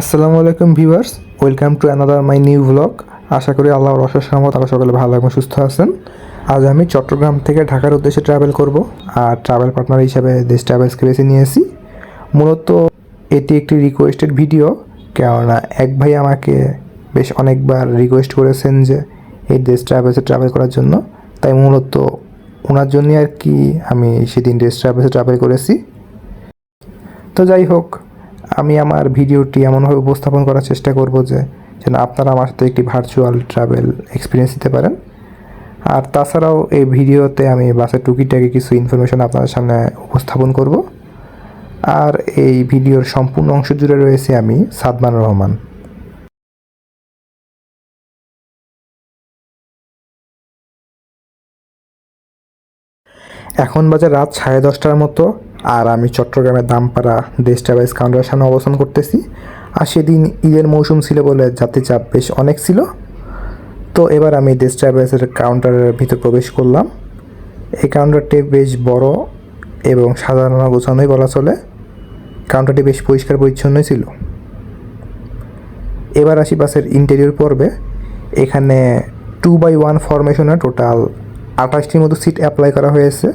আসসালামু আলাইকুম viewers, welcome to another my new blog. আশা করি আল্লাহর অশেষ রহমত, আল্লাহ সকলে ভালো এবং সুস্থ আছেন। আজ আমি চট্টগ্রাম থেকে ঢাকার উদ্দেশ্যে ট্রাভেল করব আর ট্রাভেল পার্টনার হিসাবে দেশ ট্রাভেলসকে বেছে নিয়েছি মূলত এটি একটি রিকোয়েস্টেড ভিডিও কেননা এক ভাই আমাকে বেশ অনেকবার রিকোয়েস্ট করেছেন যে এই দেশ ট্রাভেলসে ট্রাভেল করার জন্য। তাই মূলত ওনার জন্যই আর কি আমি সেদিন দেশ ট্রাভেলসে ট্রাভেল করেছি। তো যাই হোক আমি আমার ভিডিওটি এমনভাবে উপস্থাপন করার চেষ্টা করব যে, যেন আপনারা আমার সাথে একটি ভার্চুয়াল ট্রাভেল এক্সপিরিয়েন্স দিতে পারেন। আর তাছাড়াও এই ভিডিওতে আমি বাসের টুকিটাকি কিছু ইনফরমেশন আপনাদের সামনে উপস্থাপন করব। আর এই ভিডিওর সম্পূর্ণ অংশ জুড়ে রয়েছে আমি সাদমান রহমান। এখন বাজে রাত সাড়ে দশটার মতো। আর আমি চট্টগ্রামের দামপাড়া দেশ ট্রাভেলস কাউন্টারের সামনে অবস্থান করতেছি। আর সেদিন ঈদের মৌসুম ছিল বলে যাত্রী চাপ বেশ অনেক ছিল। তো এবার আমি দেশ ট্রাভেলসের কাউন্টারের ভিতর প্রবেশ করলাম। এই কাউন্টারটি বেশ বড় এবং সাধারণ গোছানোই বলা চলে। কাউন্টারটি বেশ পরিষ্কার পরিচ্ছন্নই ছিল। এবার আসি বাসের ইন্টেরিয়র পর্বে। এখানে টু বাই ওয়ান ফরমেশনে টোটাল আঠাশটির মতো সিট অ্যাপ্লাই করা হয়েছে।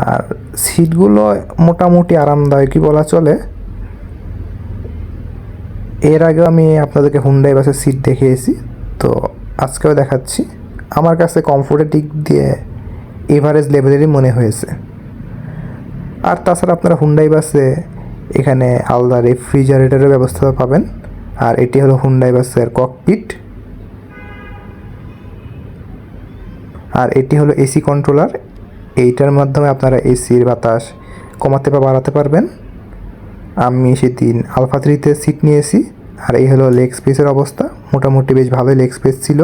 আর সিটগুলো মোটামুটি আরামদায়কই বলা চলে? এর আগেও আমি আপনাদেরকে হুন্ডাই বাসের সিট দেখিয়েছি, তো আজকেও দেখাচ্ছি। আমার কাছে কমফোর্টের দিক দিয়ে এভারেজ লেভেলেরই মনে হয়েছে। আর তাছাড়া আপনারা হুন্ডাই বাসে এখানে আলাদা রেফ্রিজারেটরের ব্যবস্থা পাবেন। আর এটি হলো হুন্ডাই বাসের ককপিট আর এটি হলো এসি কন্ট্রোলার এইটার মাধ্যমে আপনারা এসির বাতাস কমাতে বা বাড়াতে পারবেন। আমি সেদিন আলফা থ্রিতে সিট নিয়েছি, আর এই হলো লেগ স্পেসের অবস্থা। মোটামুটি বেশ ভালোই লেগ স্পেস ছিল।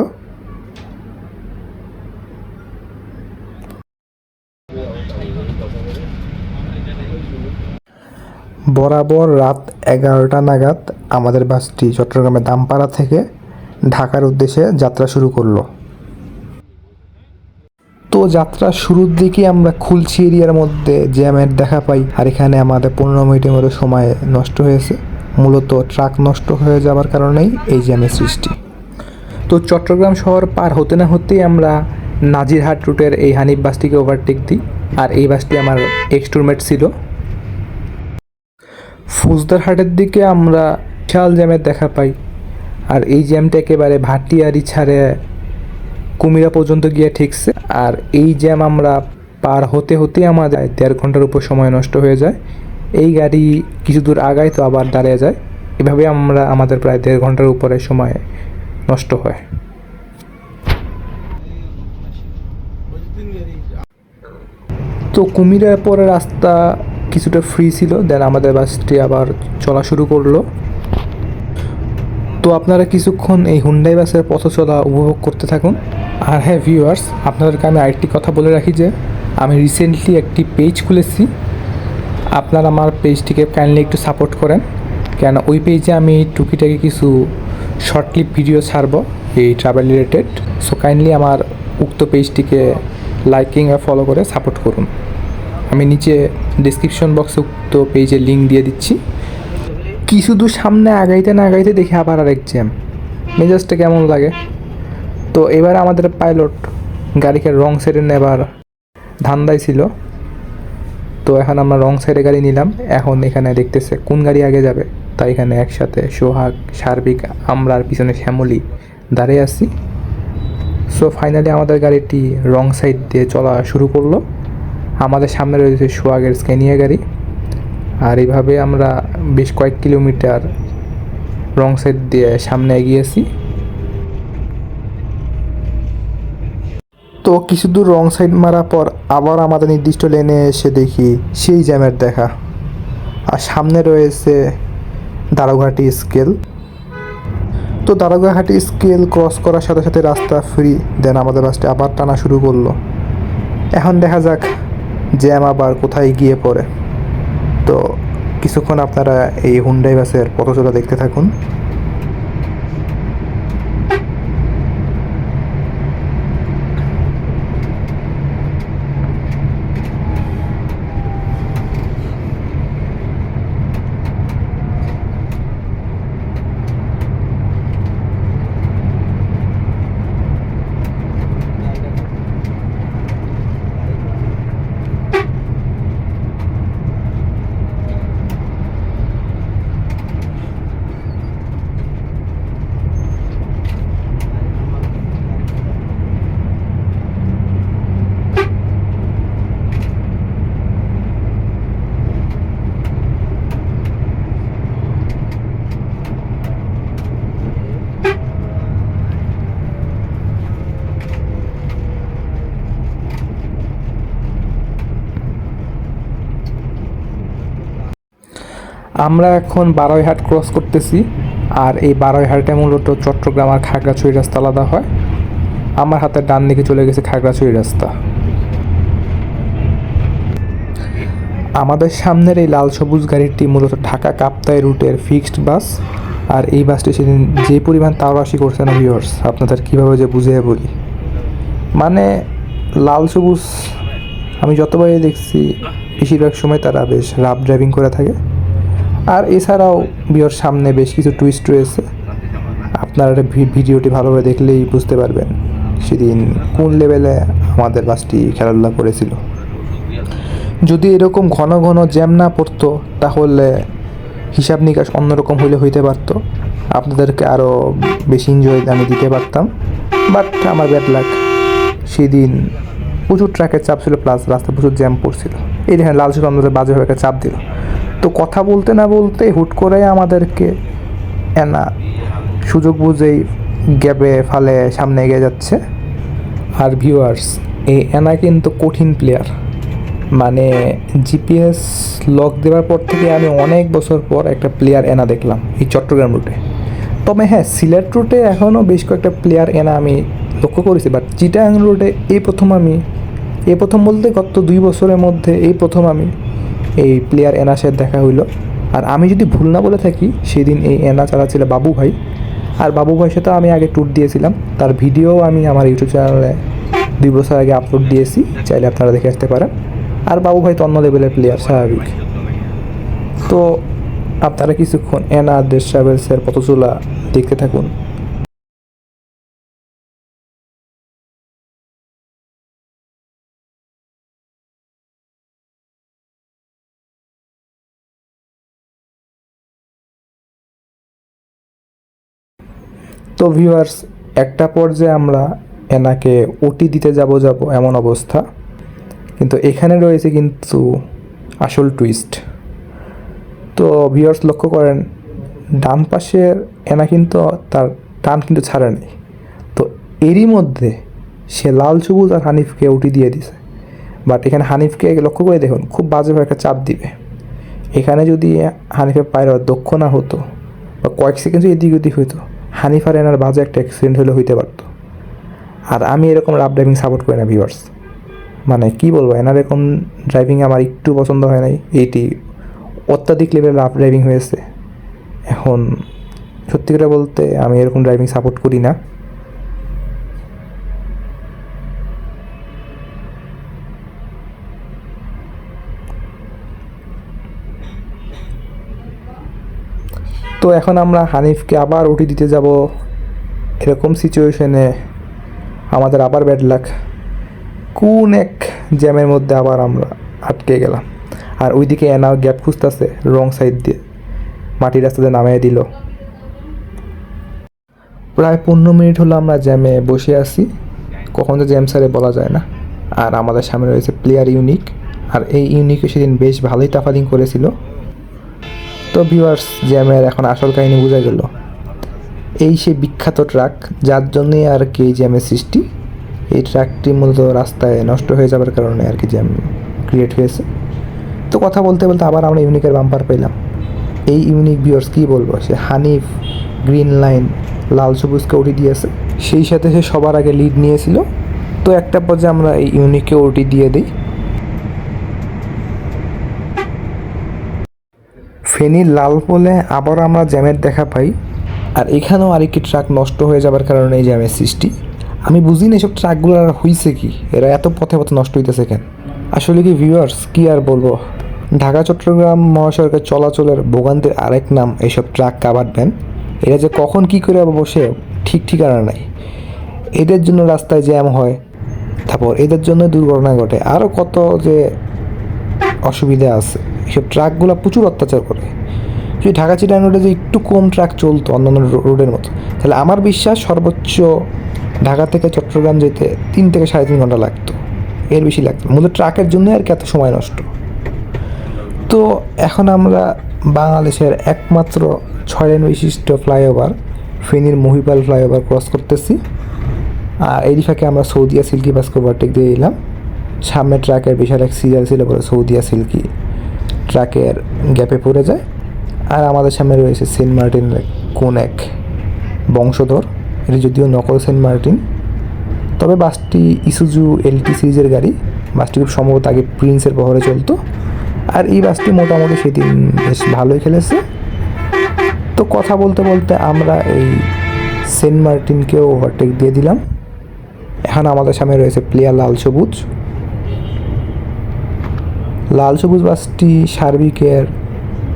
বরাবর রাত এগারোটা নাগাদ আমাদের বাসটি চট্টগ্রামের দামপাড়া থেকে ঢাকার উদ্দেশ্যে যাত্রা শুরু করল। তো যাত্রা শুরুর দিকে আমরা খুলছি এরিয়ার মধ্যে জ্যামের দেখা পাই, আর এখানে আমাদের পনেরো মিনিটের মতো সময় নষ্ট হয়েছে। মূলত ট্রাক নষ্ট হয়ে যাওয়ার কারণেই এই জ্যামের সৃষ্টি। তো চট্টগ্রাম শহর পার হতে না হতেই আমরা নাজিরহাট রুটের এই হানিফ বাসটিকে ওভারটেক দিই, আর এই বাসটি আমার এক্সটুরমেট ছিল। ফুজদারহাটের দিকে আমরা বিশাল জ্যামের দেখা পাই, আর এই জ্যামটা একেবারে ভাটিয়ারি ছাড়ে কুমিরা পর্যন্ত গিয়ে ঠেকছে। আর এই জ্যাম আমরা পার হতে হতেই আমাদের দেড় ঘণ্টার উপর সময় নষ্ট হয়ে যায়। এই গাড়ি কিছু দূর আগায় তো আবার দাঁড়িয়ে যায়। এভাবে আমরা আমাদের প্রায় দেড় ঘণ্টার উপরে সময় নষ্ট হয়। তো কুমিরার পরে রাস্তা কিছুটা ফ্রি ছিল দেন আমাদের বাসটি আবার চলা শুরু করল। তো আপনারা কিছুক্ষণ এই হুন্ডাই বাসের পথ চলা উপভোগ করতে থাকুন। আর হ্যাঁ ভিউয়ার্স আপনাদেরকে আমি আরেকটি কথা বলে রাখি যে, আমি রিসেন্টলি একটি পেজ খুলেছি। আপনারা আমার পেজটিকে কাইন্ডলি একটু সাপোর্ট করেন। কেন ওই পেজে আমি টুকিটাকি কিছু শর্ট ক্লিপ ভিডিও ছাড়ব, এই ট্রাভেল রিলেটেড সো কাইন্ডলি আমার উক্ত পেজটিকে লাইকিং আর ফলো করে সাপোর্ট করুন। আমি নিচে ডিসক্রিপশন বক্সে উক্ত পেজের লিঙ্ক দিয়ে দিচ্ছি। কিছু দূর সামনে আগাইতে না আগাইতে দেখি আবার আরেক জ্যাম মেজাজটা কেমন লাগে? তো এবার আমাদের পাইলট গাড়িকে রং সাইডে নেবার ধান্দাই ছিল। তো এখন আমরা রং সাইডে গাড়ি নিলাম। এখন এখানে দেখতেছে কোন গাড়ি আগে যাবে। তাই এখানে একসাথে সোহাগ, সার্বিক আমরা আর পিছনে শ্যামলি দাঁড়িয়ে আছি। সো ফাইনালি আমাদের গাড়িটি রং সাইড দিয়ে চলা শুরু করল। আমাদের সামনে রয়েছে সোহাগের স্কেনিয়া গাড়ি। আর এইভাবে আমরা বেশ কয়েক কিলোমিটার রং সাইড দিয়ে সামনে এগিয়েছি তো কিছু দূর রং সাইড মারার পর আবার আমাদের নির্দিষ্ট লেনে এসে দেখি সেই জ্যামের দেখা। আর সামনে রয়েছে দারোঘাটি স্কেল তো দারোগাহাটি স্কেল ক্রস করার সাথে সাথে রাস্তা ফ্রি দেন আমাদের বাসটি আবার টানা শুরু করল। এখন দেখা যাক জ্যাম আবার কোথায় গিয়ে পড়ে। তো কিছুক্ষণ আপনারা এই হুন্ডাই বাসের পথচলা দেখতে থাকুন। আমরা এখন বারোইহাট ক্রস করতেছি, আর এই বারোইহাটে মূলত চট্টগ্রাম আর খাগড়াছড়ি রাস্তা আলাদা হয়। আমার হাতের ডান দিকে চলে গেছে খাগড়াছড়ি রাস্তা। আমাদের সামনের এই লাল সবুজ গাড়িটি মূলত ঢাকা কাপ্তাই রুটের ফিক্সড বাস আর এই বাসটি সেদিন যে পরিমাণ তাওরাশি করছে না ভিউয়ার্স আপনাদের কীভাবে যে বুঝিয়ে বলি। মানে লাল সবুজ আমি যতবারই দেখছি, বেশিরভাগ সময় তারা বেশ রাফ ড্রাইভিং করে থাকে। আর এছাড়াও বিয়র সামনে বেশ কিছু টুইস্ট রয়েছে। আপনারা ভিডিওটি ভালোভাবে দেখলেই বুঝতে পারবেন সেদিন কোন লেভেলে আমাদের বাসটি খেলাধুলা করেছিল। যদি এরকম ঘন ঘন জ্যাম না পড়তো, তাহলে হিসাব নিকাশ অন্যরকম হইলে হইতে পারতো। আপনাদেরকে আরও বেশি এনজয় আমি দিতে পারতাম। বাট আমার ব্যাড লাক সেদিন প্রচুর ট্র্যাকের চাপ ছিল প্লাস রাস্তায় প্রচুর জ্যাম পড়ছিল। এই দেখেন, লাল ছিল আমাদের বাজেভাবে একটা চাপ দিল। তো কথা বলতে না বলতে হুট করে আমাদেরকে এনা সুযোগ বুঝেই গ্যাপে ফালে সামনে এগিয়ে যাচ্ছে। আর ভিউয়ার্স এই এনা কিন্তু কঠিন প্লেয়ার মানে জিপিএস লক দেওয়ার পর থেকে আমি অনেক বছর পর একটা প্লেয়ার এনা দেখলাম এই চট্টগ্রাম রুটে তবে হ্যাঁ সিলেট রুটে এখনও বেশ কয়েকটা প্লেয়ার এনা আমি লক্ষ্য করেছি বাট চিটাং রুটে এই প্রথম আমি, এই প্রথম বলতে গত দুই বছরের মধ্যে এই প্রথম আমি এই প্লেয়ার এনাসের দেখা হইল। আর আমি যদি ভুল না বলে থাকি, সেদিন এই এনা চালাচ্ছিল বাবু ভাই। আর বাবু ভাইয়ের সাথে আমি আগে ট্যুর দিয়েছিলাম। তার ভিডিও আমি আমার ইউটিউব চ্যানেলে দুই বছর আগে আপলোড দিয়েছি। চাইলে আপনারা দেখে আসতে পারেন। আর বাবু ভাই তো অন্য লেভেলের প্লেয়ার স্বাভাবিক। তো আপনারা কিছুক্ষণ এনা দেশ ট্রাভেলসের পথচলা দেখতে থাকুন। তো ভিউয়ার্স একটা পর্যায়ে আমরা এনাকে ওটি দিতে যাব যাব এমন অবস্থা। কিন্তু এখানে রয়েছে কিন্তু আসল টুইস্ট তো ভিউয়ার্স লক্ষ্য করেন, ডান পাশের এনা কিন্তু তার টান কিন্তু ছাড়ে নেই তো এরই মধ্যে সে লাল, সবুজ আর হানিফকে উঠি দিয়ে দিছে। বাট এখানে হানিফকে লক্ষ্য করে দেখুন, খুব বাজেভাবে একটা চাপ দিবে। এখানে যদি হানিফের পায়ের দক্ষ না হতো বা কয়েক সেকেন্ড এদিক ওদিক হইতো হানিফ আর এনার বাজে একটা অ্যাক্সিডেন্ট হলে হইতে পারতো। আর আমি এরকম রাফ ড্রাইভিং সাপোর্ট করি না ভিউয়ার্স মানে কি বলব, এনার এরকম ড্রাইভিং আমার একটু পছন্দ হয় নাই। এইটি অত্যাধিক লেভেল রাফ ড্রাইভিং হয়েছে। এখন সত্যি করে বলতে আমি এরকম ড্রাইভিং সাপোর্ট করি না। তো এখন আমরা হানিফকে আবার উঠি দিতে যাব। এরকম সিচুয়েশনে আমাদের আবার ব্যাড লাক কোন এক জ্যামের মধ্যে আবার আমরা আটকে গেলাম। আর ওইদিকে এনাও গ্যাপ খুঁজতেছে রং সাইড দিয়ে। মাটির রাস্তাতে নামিয়ে দিল। প্রায় পনেরো মিনিট হলো আমরা জ্যামে বসে আছি। কখন যে জ্যাম সারে বলা যায় না। আর আমাদের সামনে রয়েছে প্লেয়ার ইউনিক আর এই ইউনিকে সেদিন বেশ ভালোই তাফালিং করেছিল। তো ভিউয়ার্স জ্যামের এখন আসল কাহিনী বোঝা গেল। এই সেই বিখ্যাত ট্রাক, যার জন্যই আর কি এই জ্যামের সৃষ্টি। এই ট্রাকটি মূলত রাস্তায় নষ্ট হয়ে যাবার কারণে আর কি জ্যাম ক্রিয়েট হয়েছে। তো কথা বলতে বলতে আবার আমরা ইউনিকের বাম্পার পেলাম এই ইউনিক ভিউয়ার্স কী বলব? সে হানিফ গ্রিন লাইন লাল সবুজকে উঠে দিয়েছে। সেই সাথে সে সবার আগে লিড নিয়েছিল। তো একটা পর্যায়ে আমরা এই ইউনিককে উঠি দিয়ে দিই। ফেনীর লাল পোলে আবার আমরা জ্যামের দেখা পাই। আর এখানেও আরেকটি ট্রাক নষ্ট হয়ে যাবার কারণে এই জ্যামের সৃষ্টি। আমি বুঝি না এসব ট্রাকগুলো আর হইছে কি? এরা এত পথে পথে নষ্ট হইতেছে কেন? আসলে কি ভিউয়ার্স কি আর বলব? ঢাকা, চট্টগ্রাম মহাসড়কের চলাচলের ভোগান্তির আরেক নাম এইসব ট্রাক কাভার ভ্যান এরা যে কখন কি করে বসে, ঠিক ঠিকানা নাই। এদের জন্য রাস্তায় জ্যাম হয়। তারপর এদের জন্য দুর্ঘটনা ঘটে। আরও কত যে অসুবিধা আছে। এইসব ট্রাকগুলো প্রচুর অত্যাচার করে। যদি ঢাকা চিটাং রোডে যে একটু কম ট্রাক চলতো অন্যান্য রোডের মতো, তাহলে আমার বিশ্বাস সর্বোচ্চ ঢাকা থেকে চট্টগ্রাম যেতে তিন থেকে সাড়ে তিন ঘণ্টা লাগতো, এর বেশি লাগতো মূলত ট্রাকের জন্য আর কি এত সময় নষ্ট। তো এখন আমরা বাংলাদেশের একমাত্র ছয় লেন বিশিষ্ট ফ্লাইওভার, ফেনীর মহিপাল ফ্লাইওভার ক্রস করতেছি। আর এই ফাঁকে আমরা সৌদিয়া সিল্কি ওভারটেক দিয়ে দিলাম। সামনে ট্রাকের বিশাল এক সিরিয়াল ছিল বলে সৌদিয়া সিল্কি ট্রাকের গ্যাপে পড়ে যায়। আর আমাদের সামনে রয়েছে সেন্ট মার্টিনের কোন এক বংশধর, এটি যদিও নকল সেন্ট মার্টিন। তবে বাসটি ইসুজু এলটি সিরিজের গাড়ি। বাসটি খুব সম্ভবত আগে প্রিন্সের বহরে চলতো। আর এই বাসটি মোটামুটি সেদিন বেশ ভালোই খেলেছে। তো কথা বলতে বলতে আমরা এই সেন্ট মার্টিনকেও ওভারটেক দিয়ে দিলাম। এখন আমাদের সামনে রয়েছে প্লেয়ার লাল সবুজ। লাল সবুজ বাসটি সার্বিকের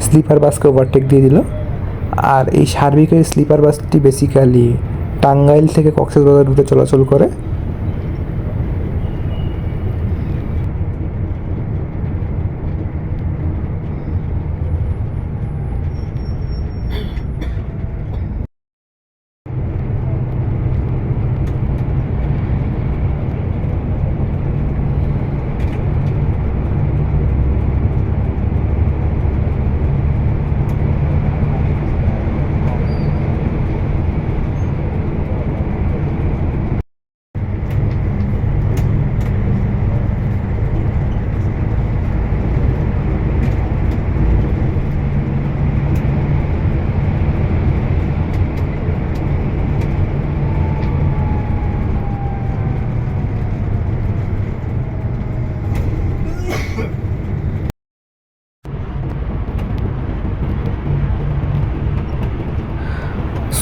স্লিপার বাসকে ওভারটেক দিয়ে দিল। আর এই সার্বিকের স্লিপার বাসটি বেসিক্যালি টাঙ্গাইল থেকে কক্সবাজার রুটে চলাচল করে।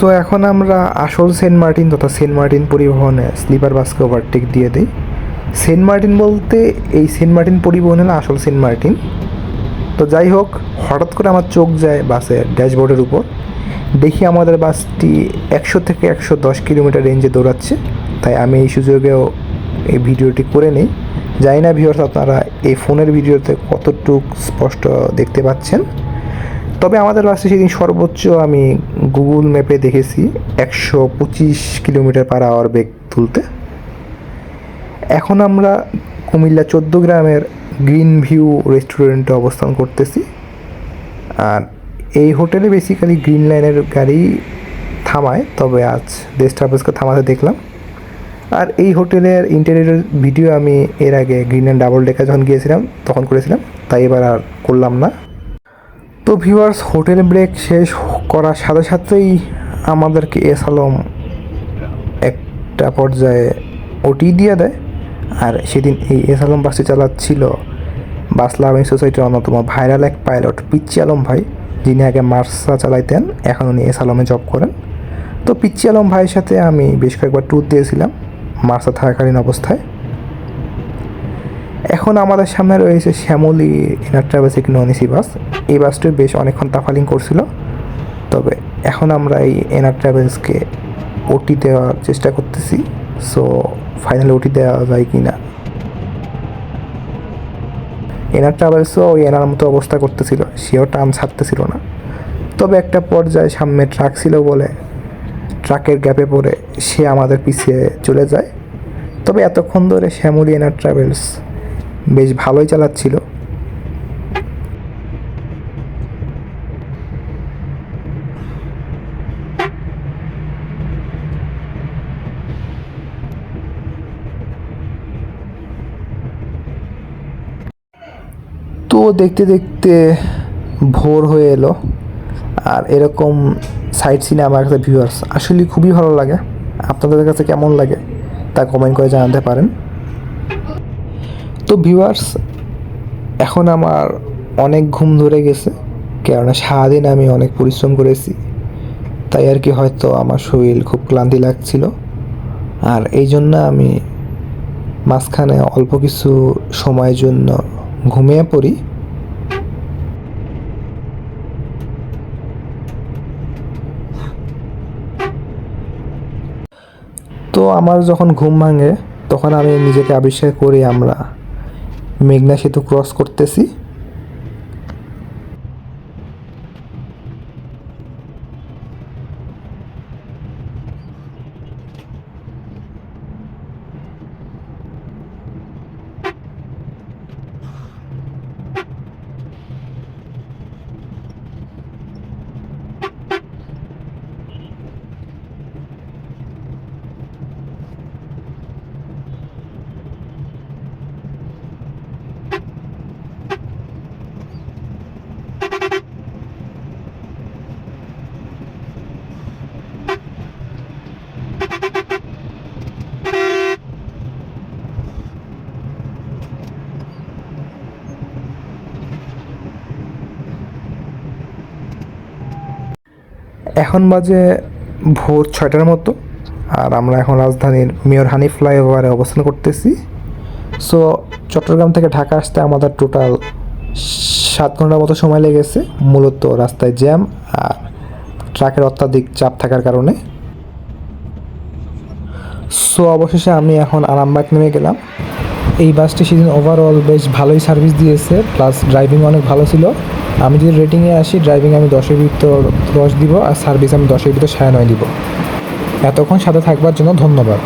সো এখন আমরা আসল সেন্ট মার্টিন তথা সেন্ট মার্টিন পরিবহনে স্লিপার বাসকে ওভারটেক দিয়ে দিই। সেন্ট মার্টিন বলতে এই সেন্ট মার্টিন পরিবহন হলো আসল সেন্ট মার্টিন। তো যাই হোক, হঠাৎ করে আমার চোখ যায় বাসের ড্যাশবোর্ডের উপর। দেখি আমাদের বাসটি একশো থেকে একশো দশ কিলোমিটার রেঞ্জে দৌড়াচ্ছে। তাই আমি এই সুযোগেও এই ভিডিওটি করে নিই। জানি না ভিউয়ার্স আপনারা এই ফোনের ভিডিওতে কতটুক স্পষ্ট দেখতে পাচ্ছেন। তবে আমাদের বাসে সেদিন সর্বোচ্চ আমি গুগল ম্যাপে দেখেছি একশো পঁচিশ কিলোমিটার পার আওয়ার বেগ তুলতে। এখন আমরা কুমিল্লা চোদ্দ গ্রামের গ্রিন ভিউ রেস্টুরেন্টে অবস্থান করতেছি। আর এই হোটেলে বেসিক্যালি গ্রিন লাইনের গাড়ি থামায়, তবে আজ দেশ ট্রাভেলসকে থামাতে দেখলাম। আর এই হোটেলের ইন্টেরিয়র ভিডিও আমি এর আগে গ্রিন অ্যান্ড ডাবল ডেকা যখন গিয়েছিলাম, তখন করেছিলাম, তাই এবার আর করলাম না। তো ভিউয়ার্স হোটেল ব্রেক শেষ করার সাথে সাথেই আমাদেরকে এস আলম একটা পর্যায়ে ওটি দিয়ে দেয়। আর সেদিন এই এস আলম বাসটি চালাচ্ছিল বাস লাভিং সোসাইটির অন্যতম ভাইরাল এক পাইলট, পিচ্চি আলম ভাই, যিনি আগে মার্সা চালাইতেন, এখন উনি এস আলমে জব করেন। তো পিচ্চি আলম ভাইয়ের সাথে আমি বেশ কয়েকবার ট্যুর দিয়েছিলাম মার্সা থাকাকালীন অবস্থায়। এখন আমাদের সামনে রয়েছে শ্যামলী ইনার ট্রাভেলস একটি নন এসি বাস এই বাসটি বেশ অনেকক্ষণ তাফালিং করছিল। তবে এখন আমরা এই এনার ট্রাভেলসকে ওটি দেওয়ার চেষ্টা করতেছি। সো ফাইনালি ওটি দেওয়া যায় কি না এনার ট্রাভেলসও ওই এনার মতো অবস্থা করতেছিল। সেও টান ছাড়তেছিল না। তবে একটা পর্যায়ে সামনে ট্রাক ছিল বলে ট্রাকের গ্যাপে পড়ে সে আমাদের পিছিয়ে চলে যায়। তবে এতক্ষণ ধরে শ্যামলী এনার ট্রাভেলস বেশ ভালোই চালাচ্ছিল। তো দেখতে দেখতে ভোর হয়ে এলো। আর এরকম সাইট সিনে আমার কাছে ভিউয়ার্স আসলে খুবই ভালো লাগে। আপনাদের কাছে কেমন লাগে তা কমেন্ট করে জানাতে পারেন। ভিউয়ার্স এখন আমার অনেক ঘুম ধরে গেছে, কেননা সারাদিন আমি অনেক পরিশ্রম করেছি। তাই আর কি হয়তো আমার শরীর খুব ক্লান্তি লাগছিল। আর এই জন্য আমি মাঝখানে অল্প কিছু সময়ের জন্য ঘুমিয়ে পড়ি। তো আমার যখন ঘুম ভাঙে, তখন আমি নিজেকে আবিষ্কার করি আমরা। মেঘনা সেতু ক্রস করতেছি। এখন বাজে ভোর ছয়টার মতো, আর আমরা এখন রাজধানীর মেয়র হানি ফ্লাইওভারে অবস্থান করতেছি। সো চট্টগ্রাম থেকে ঢাকা আসতে আমাদের টোটাল সাত ঘণ্টার মতো সময় লেগেছে, মূলত রাস্তায় জ্যাম আর ট্রাকের অত্যাধিক চাপ থাকার কারণে। সো অবশেষে আমি এখন আরামবাগ নেমে গেলাম। এই বাসটি সেদিন ওভারঅল বেশ ভালোই সার্ভিস দিয়েছে প্লাস ড্রাইভিং অনেক ভালো ছিল। আমি যদি রেটিংয়ে আসি ড্রাইভিং আমি দশের ভিতর দশ দিব আর সার্ভিস আমি দশের ভিতর সাড়ে নয় দিব। এতক্ষণ সাথে থাকবার জন্য ধন্যবাদ।